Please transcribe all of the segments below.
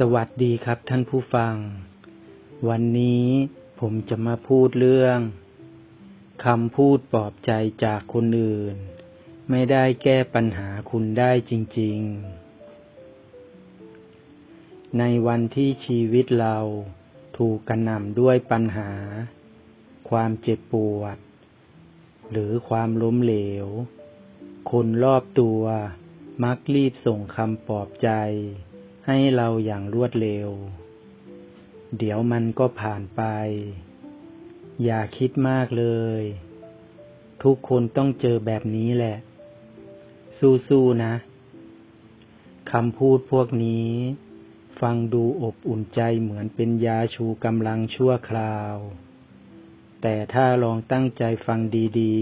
สวัสดีครับท่านผู้ฟัง วันนี้ผมจะมาพูดเรื่องคำพูดปลอบใจจากคนอื่น ไม่ได้แก้ปัญหาคุณได้จริง ๆ ในวันที่ชีวิตเราถูกกระหน่ำด้วยปัญหา ความเจ็บปวด หรือความล้มเหลว คนรอบตัวมักรีบส่งคำปลอบใจ ให้เราอย่างรวดเร็ว เดี๋ยวมันก็ผ่านไป อย่าคิดมากเลย ทุกคนต้องเจอแบบนี้แหละ สู้ๆนะคำพูดพวกนี้ ฟังดูอบอุ่นใจเหมือนเป็นยาชูกำลังชั่วคราว แต่ถ้าลองตั้งใจฟังดี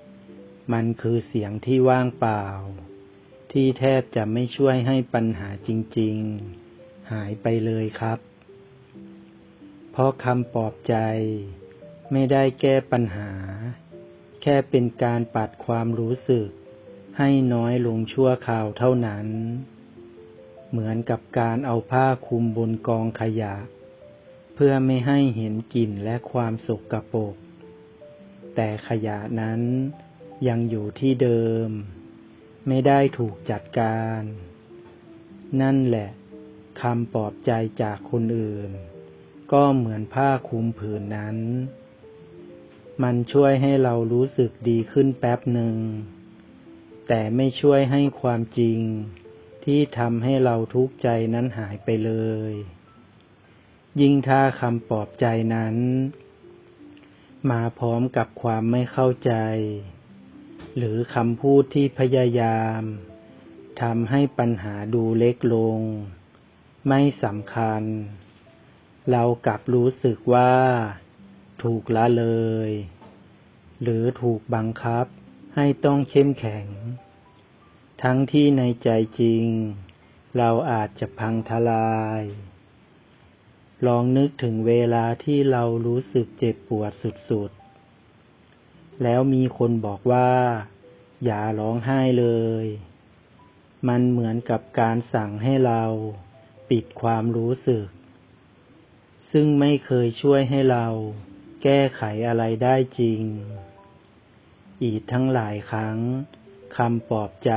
ๆ มันคือเสียงที่ว่างเปล่า ที่แทบจะไม่ช่วยให้ปัญหาจริง ๆ หายไปเลยครับ เพราะคำปลอบใจไม่ได้แก้ปัญหา แค่เป็นการปัดความรู้สึก ให้น้อยลงชั่วคราวเท่านั้น เหมือนกับการเอาผ้าคลุมบนกองขยะ เพื่อไม่ให้เห็นกลิ่นและความสกปรกแต่ขยะนั้นยังอยู่ที่เดิม ไม่ได้ถูกจัดการ นั่นแหละคำปลอบใจจากคนอื่น ก็เหมือนผ้าคลุมผืนนั้น มันช่วยให้เรารู้สึกดีขึ้นแป๊บหนึ่ง แต่ไม่ช่วยให้ความจริงที่ทำให้เราทุกข์ใจนั้นหายไปเลย ยิ่งถ้าคำปลอบใจนั้น มาพร้อมกับความไม่เข้าใจ หรือคำพูดที่พยายามทำให้ปัญหาดูเล็กลง ไม่สำคัญ เรากลับรู้สึกว่า ถูกละเลย หรือถูกบังคับให้ต้องเข้มแข็ง ทั้งที่ในใจจริง เราอาจจะพังทลาย ลองนึกถึงเวลาที่เรารู้สึกเจ็บปวดสุด แล้วมีคนบอกว่า อย่าร้องไห้เลย มันเหมือนกับการสั่งให้เราปิดความรู้สึก ซึ่งไม่เคยช่วยให้เราแก้ไขอะไรได้จริง อีกทั้งหลายครั้งคำปลอบใจ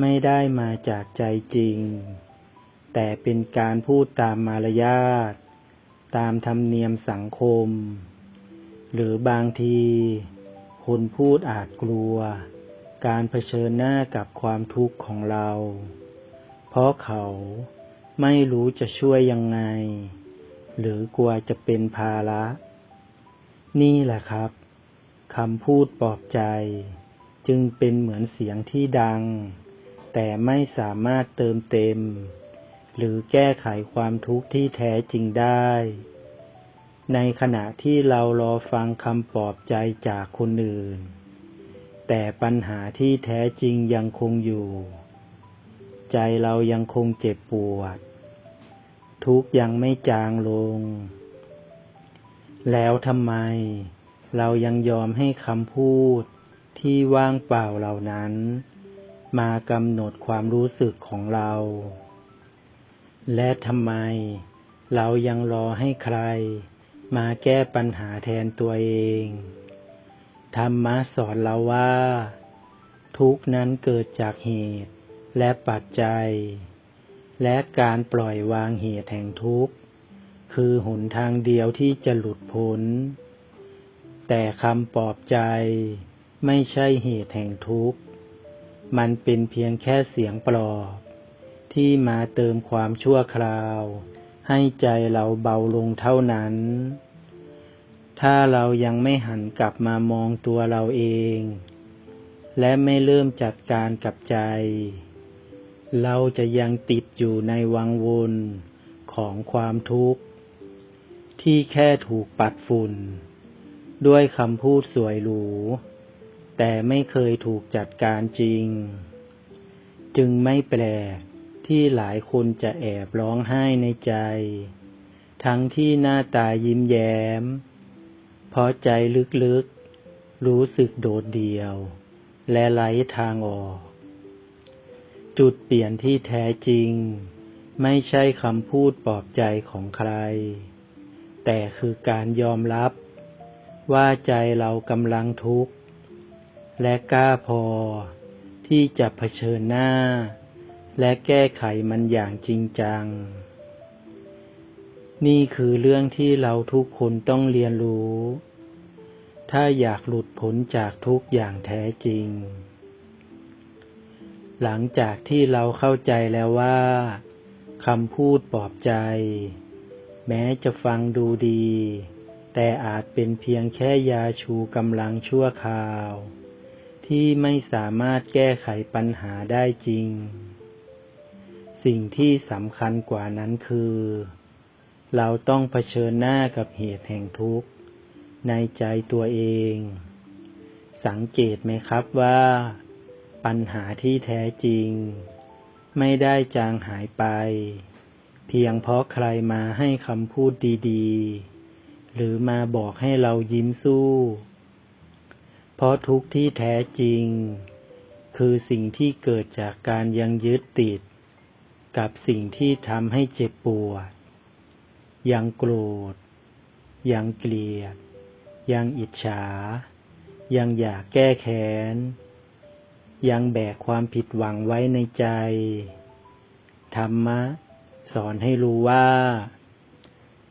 ไม่ได้มาจากใจจริง แต่เป็นการพูดตามมารยาทตามธรรมเนียมสังคม หรือบางที คนพูดอาจกลัว การเผชิญหน้ากับความทุกข์ของเรา เพราะเขาไม่รู้จะช่วยยังไง หรือกลัวจะเป็นภาระ นี่แหละครับคำพูดปลอบใจ จึงเป็นเหมือนเสียงที่ดัง แต่ไม่สามารถเติมเต็ม หรือแก้ไขความทุกข์ที่แท้จริงได้ ในขณะที่เรารอฟังคำปลอบใจจากคนอื่น แต่ปัญหาที่แท้จริงยังคงอยู่ ใจเรายังคงเจ็บปวด ทุกยังไม่จางลง แล้วทำไมเรายังยอมให้คำพูดที่ว่างเปล่าเหล่านั้น มากำหนดความรู้สึกของเรา และทำไมเรายังรอให้ใคร มาแก้ปัญหาแทนตัวเอง ธรรมะสอนเราว่า ทุกนั้นเกิดจากเหตุและปัจจัย และการปล่อยวางเหตุแห่งทุกข์ คือหนทางเดียวที่จะหลุดพ้น แต่คำปลอบใจไม่ใช่เหตุแห่งทุกข์ มันเป็นเพียงแค่เสียงปลอบ ที่มาเติมความชั่วคราวให้ใจเราเบาลงเท่านั้น ถ้าเรายังไม่หันกลับมามองตัวเราเอง และไม่เริ่มจัดการกับใจ เราจะยังติดอยู่ในวังวนของความทุกข์ ที่แค่ถูกปัดฝุ่น ด้วยคำพูดสวยหรู แต่ไม่เคยถูกจัดการจริง จึงไม่แปลกที่หลายคนจะแอบร้องไห้ในใจ ทั้งที่หน้าตายิ้มแย้ม ราะใจลึกๆ รู้สึกโดดเดี่ยว และไร้ทางออก จุดเปลี่ยนที่แท้จริง ไม่ใช่คำพูดปลอบใจของใคร แต่คือการยอมรับ ว่าใจเรากำลังทุกข์ และกล้าพอที่จะเผชิญหน้า และแก้ไขมันอย่างจริงจัง นี่คือเรื่องที่เราทุกคนต้องเรียนรู้ ถ้าอยากหลุดพ้นจากทุกอย่างแท้จริง หลังจากที่เราเข้าใจแล้วว่าคำพูดปลอบใจ แม้จะฟังดูดี แต่อาจเป็นเพียงแค่ยาชูกำลังชั่วคราว ที่ไม่สามารถแก้ไขปัญหาได้จริง สิ่งที่สำคัญกว่านั้นคือ เราต้องเผชิญหน้ากับเหตุแห่งทุกข์ ในใจตัวเอง สังเกตไหมครับว่า ปัญหาที่แท้จริง ไม่ได้จางหายไป เพียงเพราะใครมาให้คำพูดดีๆ หรือมาบอกให้เรายิ้มสู้ เพราะทุกที่แท้จริง คือสิ่งที่เกิดจากการยังยึดติด กับสิ่งที่ทำให้เจ็บปวด ยังโกรธ ยังเกลียด ยังอิจฉา ยังอยากแก้แค้น ยังแบกความผิดหวังไว้ในใจ ธรรมะ สอนให้รู้ว่า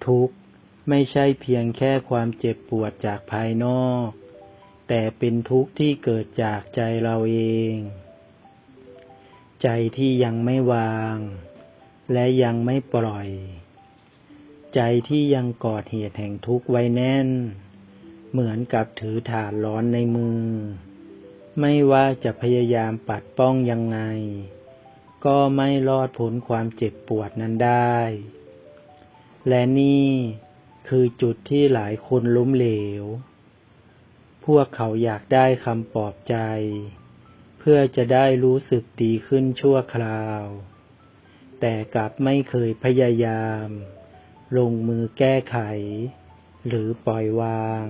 ทุกข์ไม่ใช่เพียงแค่ความเจ็บปวดจากภายนอก แต่เป็นทุกข์ที่เกิดจากใจเราเอง ใจที่ยังไม่วาง และยังไม่ปล่อย ใจที่ยังกอดเหตุแห่งทุกข์ไว้แน่น เหมือนกับถือถาดร้อนในมือ ไม่ว่าจะพยายามปัดป้องยังไง ก็ไม่รอดพ้นความเจ็บปวดนั้นได้ และนี่คือจุดที่หลายคนล้มเหลว พวกเขาอยากได้คำปลอบใจ เพื่อจะได้รู้สึกดีขึ้นชั่วคราว แต่กลับไม่เคยพยายาม ลงมือแก้ไข หรือปล่อยวาง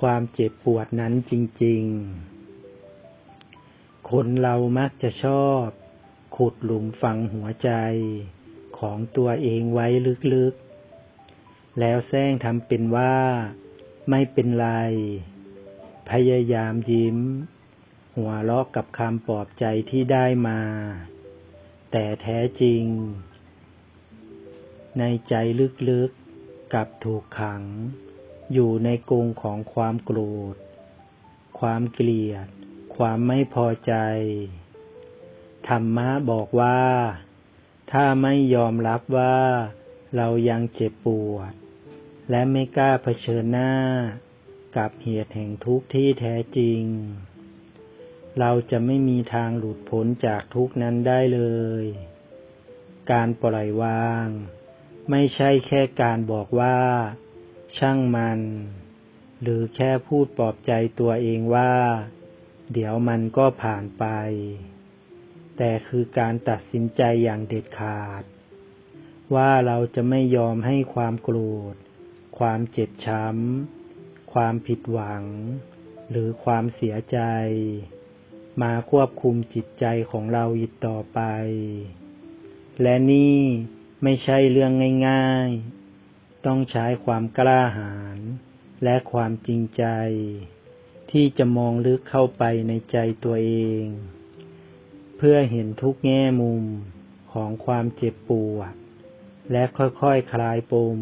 ความเจ็บปวดนั้นจริง ๆ คนเรามักจะชอบ ขุดหลุมฝังหัวใจของตัวเองไว้ลึกๆ แล้วแซงทำเป็นว่าไม่เป็นไร พยายามยิ้ม หัวเราะกับคำปลอบใจที่ได้มา แต่แท้จริง ในใจลึกๆกับถูกขัง อยู่ในกรงของความโกรธ ความเกลียด ความไม่พอใจ ธรรมะบอกว่า ถ้าไม่ยอมรับว่า เรายังเจ็บปวด และไม่กล้าเผชิญหน้า กับเหตุแห่งทุกข์ที่แท้จริง เราจะไม่มีทางหลุดพ้นจากทุกข์นั้นได้เลย การปล่อยวาง ไม่ใช่แค่การบอกว่า ช่างมัน หรือแค่พูดปลอบใจตัวเองว่า เดี๋ยวมันก็ผ่านไป แต่คือการตัดสินใจอย่างเด็ดขาด ว่าเราจะไม่ยอมให้ความโกรธ ความเจ็บช้ำ ความผิดหวัง หรือความเสียใจ มาควบคุมจิตใจของเราอีกต่อไป และนี่ไม่ใช่เรื่องง่าย ๆ ต้องใช้ความกล้าหาญและความจริงใจ ที่จะมองลึกเข้าไปในใจตัวเอง เพื่อเห็นทุกแง่มุมของความเจ็บปวด และค่อยๆคคลายปม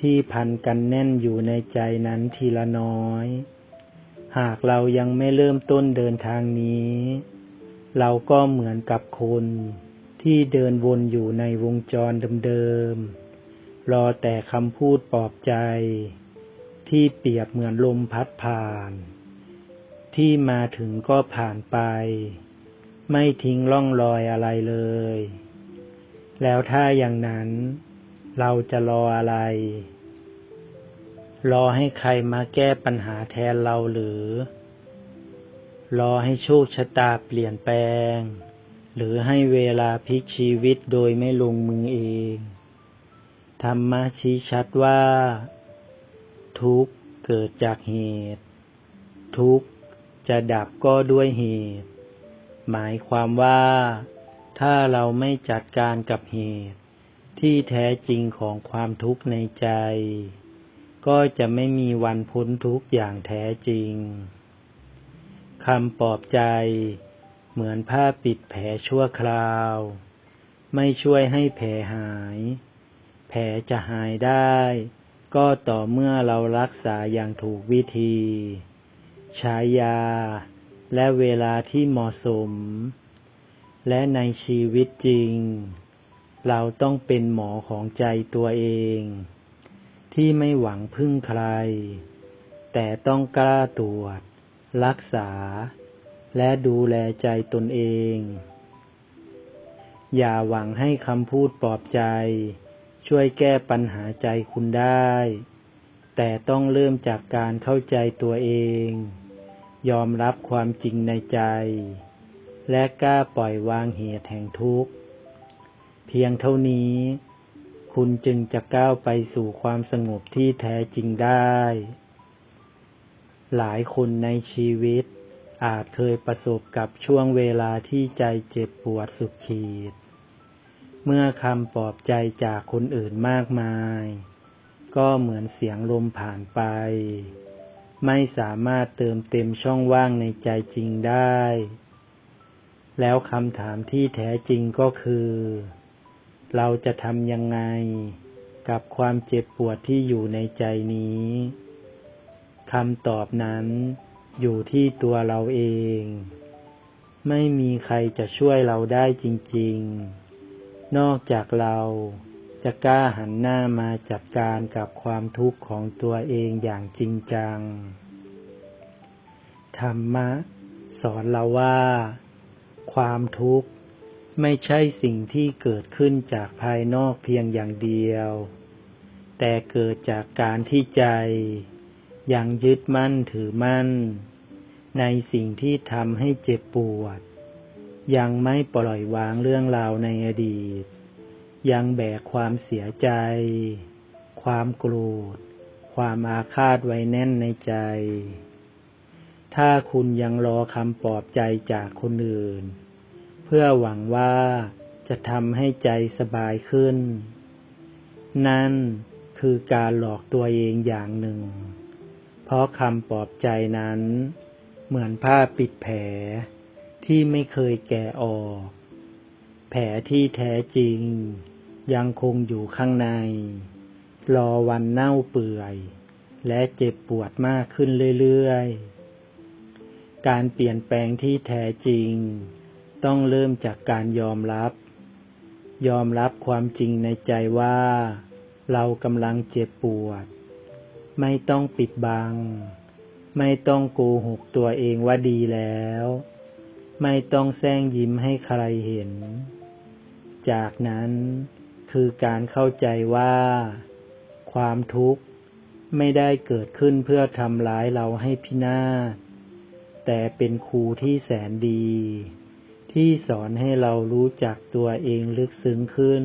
ที่พันกันแน่นอยู่ในใจนั้นทีละน้อย หากเรายังไม่เริ่มต้นเดินทางนี้ เราก็เหมือนกับคนที่เดินวนอยู่ในวงจรเดิมๆ รอแต่คำพูดปลอบใจ ที่เปรียบเหมือนลมพัดผ่าน ที่มาถึงก็ผ่านไป ไม่ทิ้งร่องรอยอะไรเลย แล้วถ้าอย่างนั้น เราจะรออะไร รอให้ใครมาแก้ปัญหาแทนเราหรือ รอให้โชคชะตาเปลี่ยนแปลง หรือให้เวลาพลิกชีวิตโดยไม่ลงมือเอง ธรรมะชี้ชัดว่า ทุกข์เกิดจากเหตุ ทุกข์จะดับก็ด้วยเหตุ หมายความว่า ถ้าเราไม่จัดการกับเหตุ ที่แท้จริงของความทุกข์ในใจ ก็จะไม่มีวันพ้นทุกข์อย่างแท้จริงคำปลอบใจ เหมือนผ้าปิดแผลชั่วคราว ไม่ช่วยให้แผลหาย ผลจะหายได้ ก็ต่อเมื่อเรารักษาอย่างถูกวิธี ใช้ยา และเวลาที่เหมาะสม และในชีวิตจริง เราต้องเป็นหมอของใจตัวเอง ที่ไม่หวังพึ่งใคร แต่ต้องกล้าตรวจ รักษา และดูแลใจตนเอง อย่าหวังให้คำพูดปลอบใจ ช่วยแก้ปัญหาใจคุณได้ แต่ต้องเริ่มจากการเข้าใจตัวเอง ยอมรับความจริงในใจ และกล้าปล่อยวางเหตุแห่งทุกข์ เพียงเท่านี้ คุณจึงจะก้าวไปสู่ความสงบที่แท้จริงได้ หลายคนในชีวิตอาจเคยประสบกับช่วงเวลาที่ใจเจ็บปวดสุดขีด เมื่อคำปลอบใจจากคนอื่นมากมาย ก็เหมือนเสียงลมผ่านไป ไม่สามารถเติมเต็มช่องว่างในใจจริงได้ แล้วคำถามที่แท้จริงก็คือ เราจะทำยังไงกับความเจ็บปวดที่อยู่ในใจนี้คำตอบนั้นอยู่ที่ตัวเราเอง ไม่มีใครจะช่วยเราได้จริง ๆ นอกจากเราจะกล้าหันหน้ามาจัดการกับความทุกข์ของตัวเองอย่างจริงจัง ธรรมะ สอนเราว่า ความทุกข์ไม่ใช่สิ่งที่เกิดขึ้นจากภายนอกเพียงอย่างเดียว แต่เกิดจากการที่ใจยังยึดมั่นถือมั่น ในสิ่งที่ทำให้เจ็บปวด ยังไม่ปล่อยวางเรื่องราวในอดีต ยังแบกความเสียใจ ความโกรธ ความอาฆาตไว้แน่นในใจ ถ้าคุณยังรอคำปลอบใจจากคนอื่น เพื่อหวังว่าจะทำให้ใจสบายขึ้น นั่นคือการหลอกตัวเองอย่างหนึ่ง เพราะคำปลอบใจนั้น เหมือนผ้าปิดแผล ที่ไม่เคยแก่ออก แผลที่แท้จริง ยังคงอยู่ข้างใน รอวันเน่าเปื่อย และเจ็บปวดมากขึ้นเรื่อยๆ การเปลี่ยนแปลงที่แท้จริง ต้องเริ่มจากการยอมรับ ยอมรับความจริงในใจว่า เรากำลังเจ็บปวด ไม่ต้องปิดบัง ไม่ต้องโกหกตัวเองว่าดีแล้ว ไม่ต้องแซงยิ้มให้ใครเห็น จากนั้นคือการเข้าใจว่า ความทุกข์ไม่ได้เกิดขึ้นเพื่อทำร้ายเราให้พินาศ แต่เป็นครูที่แสนดี ที่สอนให้เรารู้จักตัวเองลึกซึ้งขึ้น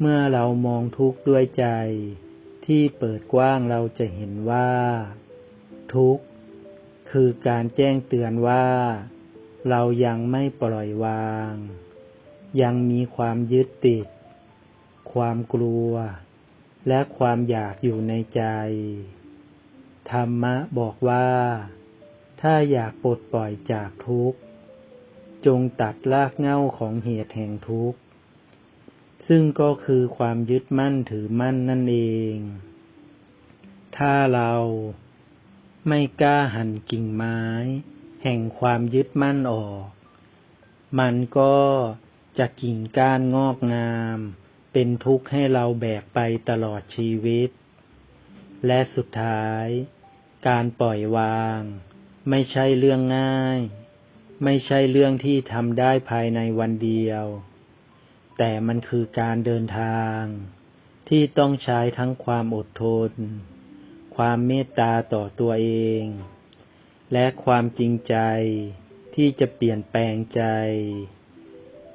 เมื่อเรามองทุกข์ด้วยใจ ที่เปิดกว้างเราจะเห็นว่า ทุกข์ คือการแจ้งเตือนว่า เรายังไม่ปล่อยวาง ยังมีความยึดติด ความกลัว และความอยากอยู่ในใจ ธรรมะบอกว่า ถ้าอยากปลดปล่อยจากทุกข์ จงตัดรากเหง้าของเหตุแห่งทุกข์ ซึ่งก็คือความยึดมั่นถือมั่นนั่นเอง ถ้าเรา ไม่กล้าหั่นกิ่งไม้ แห่งความยึดมั่นออก มันก็จะกิ่งก้านงอกงาม เป็นทุกข์ให้เราแบกไปตลอดชีวิต และสุดท้าย การปล่อยวาง ไม่ใช่เรื่องง่าย ไม่ใช่เรื่องที่ทำได้ภายในวันเดียว แต่มันคือการเดินทาง ที่ต้องใช้ทั้งความอดทน ความเมตตาต่อตัวเอง และความจริงใจที่จะเปลี่ยนแปลงใจ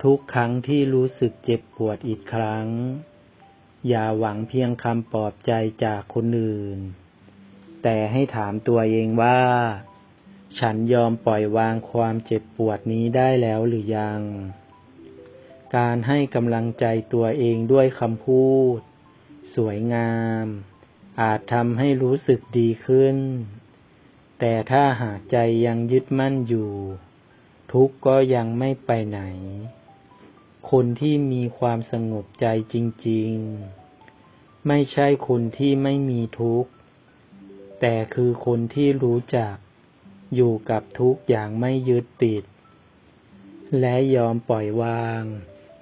ทุกครั้งที่รู้สึกเจ็บปวดอีกครั้ง อย่าหวังเพียงคำปลอบใจจากคนอื่น แต่ให้ถามตัวเองว่า ฉันยอมปล่อยวางความเจ็บปวดนี้ได้แล้วหรือยัง การให้กำลังใจตัวเองด้วยคำพูด สวยงาม อาจทำให้รู้สึกดีขึ้น แต่ถ้าหากใจยังยึดมั่นอยู่ ทุกข์ก็ยังไม่ไปไหน คนที่มีความสงบใจจริง ๆ ไม่ใช่คนที่ไม่มีทุกข์ แต่คือคนที่รู้จักอยู่กับทุกข์อย่างไม่ยึดติด และยอมปล่อยวาง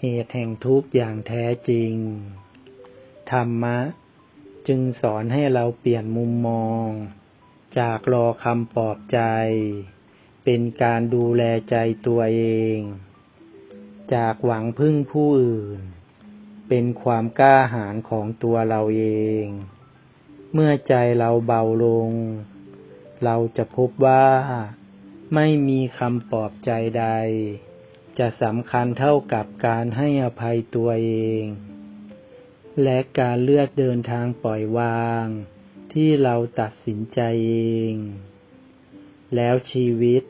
เหตุแห่งทุกข์อย่างแท้จริง ธรรมะ จึงสอนให้เราเปลี่ยนมุมมอง จากรอคำปลอบใจ เป็นการดูแลใจตัวเอง จากหวังพึ่งผู้อื่น เป็นความกล้าหาญของตัวเราเอง เมื่อใจเราเบาลง เราจะพบว่าไม่มีคำปลอบใจใด จะสำคัญเท่ากับการให้อภัยตัวเอง และการเลือกเดินทางปล่อยวาง ที่เราตัดสินใจเอง แล้วชีวิต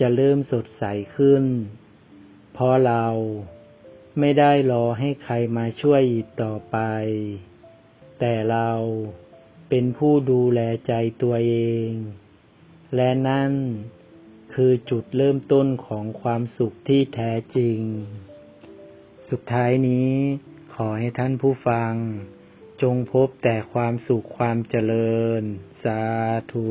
จะเริ่มสดใสขึ้น เพราะเราไม่ได้รอให้ใครมาช่วยอีกต่อไป แต่เราเป็นผู้ดูแลใจตัวเอง และนั่นคือจุดเริ่มต้นของความสุขที่แท้จริง สุดท้ายนี้ อให้ท่านผู้ฟัง จงพบแต่ความสุขความเจริญ สาธุ